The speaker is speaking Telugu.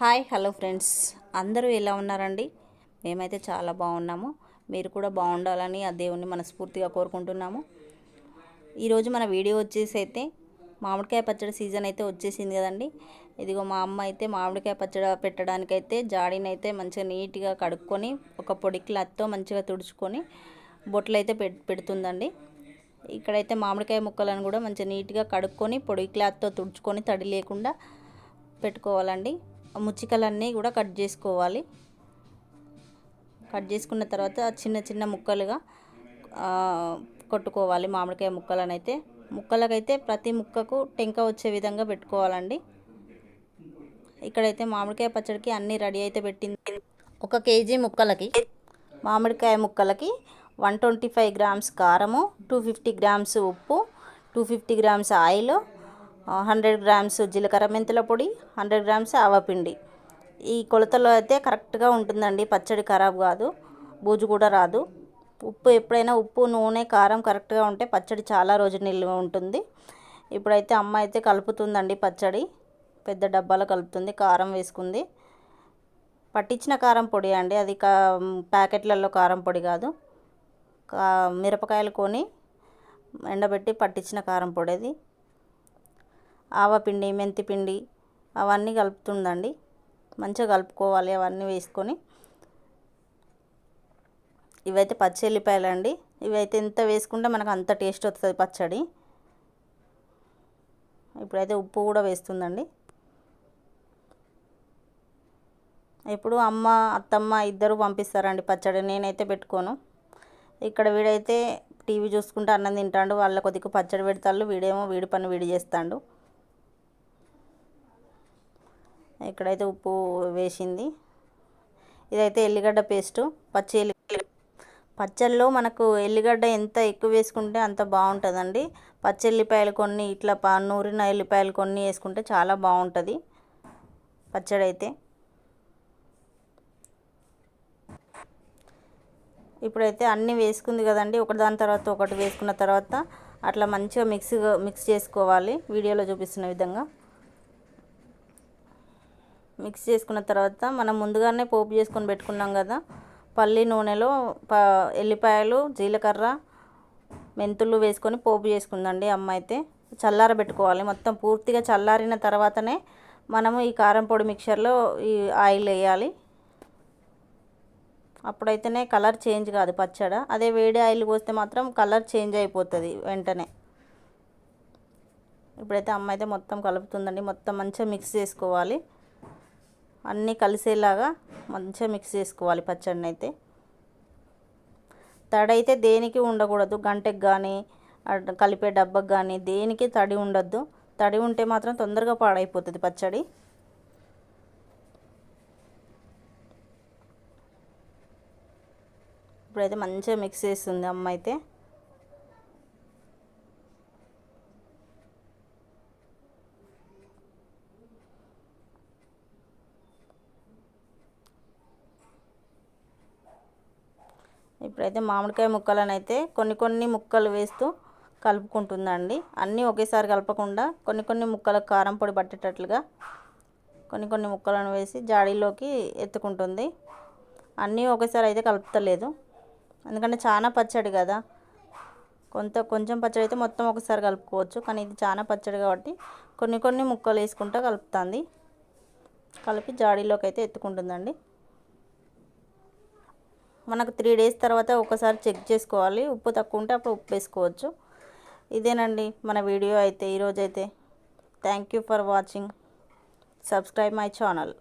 Hi hello friends. అందరూ ఎలా ఉన్నారండి? మేమైతే చాలా బాగున్నాము. మీరు కూడా బాగుండాలని ఆ దేవుణ్ణి మనస్ఫూర్తిగా కోరుకుంటున్నాము. ఈరోజు మన వీడియో వచ్చేసి అయితే మామిడికాయ పచ్చడి సీజన్ అయితే వచ్చేసింది కదండి. ఇదిగో మా అమ్మ అయితే మామిడికాయ పచ్చడి పెట్టడానికైతే జాడీనైతే మంచిగా నీట్గా కడుక్కొని ఒక పొడి క్లాత్తో మంచిగా తుడుచుకొని బొట్లు అయితే పెడుతుందండి. ఇక్కడైతే మామిడికాయ ముక్కలను కూడా మంచిగా నీట్గా కడుక్కొని పొడి క్లాత్తో తుడుచుకొని తడి లేకుండా పెట్టుకోవాలండి. ముచ్చికలన్నీ కూడా కట్ చేసుకోవాలి. కట్ చేసుకున్న తర్వాత చిన్న చిన్న ముక్కలుగా కొట్టుకోవాలి మామిడికాయ ముక్కలను అయితే ముక్కలకైతే ప్రతి ముక్కకు టెంక వచ్చే విధంగా పెట్టుకోవాలండి. ఇక్కడైతే మామిడికాయ పచ్చడికి అన్నీ రెడీ అయితే పెట్టింది. ఒక కేజీ ముక్కలకి మామిడికాయ ముక్కలకి వన్ ట్వంటీ ఫైవ్ గ్రామ్స్ కారము టూ ఫిఫ్టీ గ్రామ్స్ ఉప్పు two fifty grams oil hundred grams జీలకర్ర మెంతుల పొడి హండ్రెడ్ గ్రామ్స్ ఆవపిండి. ఈ కొలతలో అయితే కరెక్ట్గా ఉంటుందండి. పచ్చడి ఖరాబ్ కాదు. బూజు కూడా రాదు. ఉప్పు ఎప్పుడైనా ఉప్పు నూనె కారం కరెక్ట్గా ఉంటే పచ్చడి చాలా రోజు నిల్వ ఉంటుంది. ఇప్పుడైతే అమ్మ అయితే కలుపుతుందండి పచ్చడి. పెద్ద డబ్బాలో కలుపుతుంది కారం వేసుకుంది. పట్టించిన కారం పొడి అండి. అది కా ప్యాకెట్లలో కారం పొడి కాదు. కా మిరపకాయలు కొని ఎండబెట్టి పట్టించిన కారం పొడి అది. ఆవపిండి మెంతిపిండి అవన్నీ కలుపుతుందండి. మంచిగా కలుపుకోవాలి అవన్నీ వేసుకొని. ఇవైతే పచ్చి ఎల్లిపాయలు అండి ఇవైతే ఎంత వేసుకుంటే మనకు అంత టేస్ట్ వస్తుంది పచ్చడి. ఇప్పుడైతే ఉప్పు కూడా వేస్తుందండి. ఇప్పుడు అమ్మ అత్తమ్మ ఇద్దరు పంపిస్తారండి పచ్చడి. నేనైతే పెట్టుకోను. ఇక్కడ వీడైతే టీవీ చూసుకుంటూ అన్నం తింటాడు. వాళ్ళ కొద్దిగా పచ్చడి పెడతాడు వీడేమో వీడి పని వీడి చేస్తాడు. ఇక్కడైతే ఉప్పు వేసింది. ఇదైతే ఎల్లిగడ్డ పేస్టు పచ్చి ఎల్లి పచ్చళ్ళలో మనకు ఎల్లిగడ్డ ఎంత ఎక్కువ వేసుకుంటే అంత బాగుంటుందండి. పచ్చి ఎల్లిపాయలు కొన్ని ఇట్లా నూరిన ఎల్లిపాయలు కొన్ని వేసుకుంటే చాలా బాగుంటుంది. పచ్చడి అయితే ఇప్పుడైతే అన్నీ వేసుకుంది కదండి. ఒకటి దాని తర్వాత ఒకటి వేసుకున్న తర్వాత అట్లా మంచిగా మిక్స్ మిక్స్ చేసుకోవాలి. వీడియోలో చూపిస్తున్న విధంగా. మిక్స్ చేసుకున్న తర్వాత మనం ముందుగానే పోపు చేసుకొని పెట్టుకున్నాం కదా పల్లి నూనెలో ప ఎల్లిపాయలు జీలకర్ర మెంతులు వేసుకొని పోపు చేసుకుందండి అమ్మ అయితే. చల్లార పెట్టుకోవాలి. మొత్తం పూర్తిగా చల్లారిన తర్వాతనే మనము ఈ కారం పొడి మిక్చర్లో ఈ ఆయిల్ వేయాలి. అప్పుడైతేనే కలర్ చేంజ్ కాదు పచ్చడ. అదే వేడి ఆయిల్ పోస్తే మాత్రం కలర్ చేంజ్ అయిపోతుంది వెంటనే. ఇప్పుడైతే అమ్మ అయితే మొత్తం కలుపుతుందండి. మొత్తం మంచిగా మిక్స్ చేసుకోవాలి. అన్నీ కలిసేలాగా మంచిగా మిక్స్ చేసుకోవాలి పచ్చడిని అయితే. తడి అయితే దేనికి ఉండకూడదు. గంటకి కానీ కలిపే డబ్బకు కానీ దేనికి తడి ఉండద్దు. తడి ఉంటే మాత్రం తొందరగా పాడైపోతుంది పచ్చడి. ఇప్పుడైతే మంచిగా మిక్స్ చేస్తుంది అమ్మ అయితే. ఇప్పుడైతే మామిడికాయ ముక్కలను అయితే కొన్ని కొన్ని ముక్కలు వేస్తూ కలుపుకుంటుందండి. అన్నీ ఒకేసారి కలపకుండా కొన్ని కొన్ని ముక్కలకు కారం పొడి పట్టేటట్లుగా కొన్ని కొన్ని ముక్కలను వేసి జాడీలోకి ఎత్తుకుంటుంది. అన్నీ ఒకేసారి అయితే కలుపుతలేదు. ఎందుకంటే చాలా పచ్చడి కదా. కొంత కొంచెం పచ్చడి అయితే మొత్తం ఒకసారి కలుపుకోవచ్చు. కానీ ఇది చాలా పచ్చడి కాబట్టి కొన్ని కొన్ని ముక్కలు వేసుకుంటూ కలుపుతుంది. కలిపి జాడీలోకి అయితే ఎత్తుకుంటుందండి. మనకు త్రీ డేస్ తర్వాత ఒకసారి చెక్ చేసుకోవాలి. ఉప్పు తక్కువ ఉంటే అప్పుడు ఉప్పు వేసుకోవచ్చు. ఇదేనండి మన వీడియో అయితే ఈరోజైతే. Thank you for watching subscribe my channel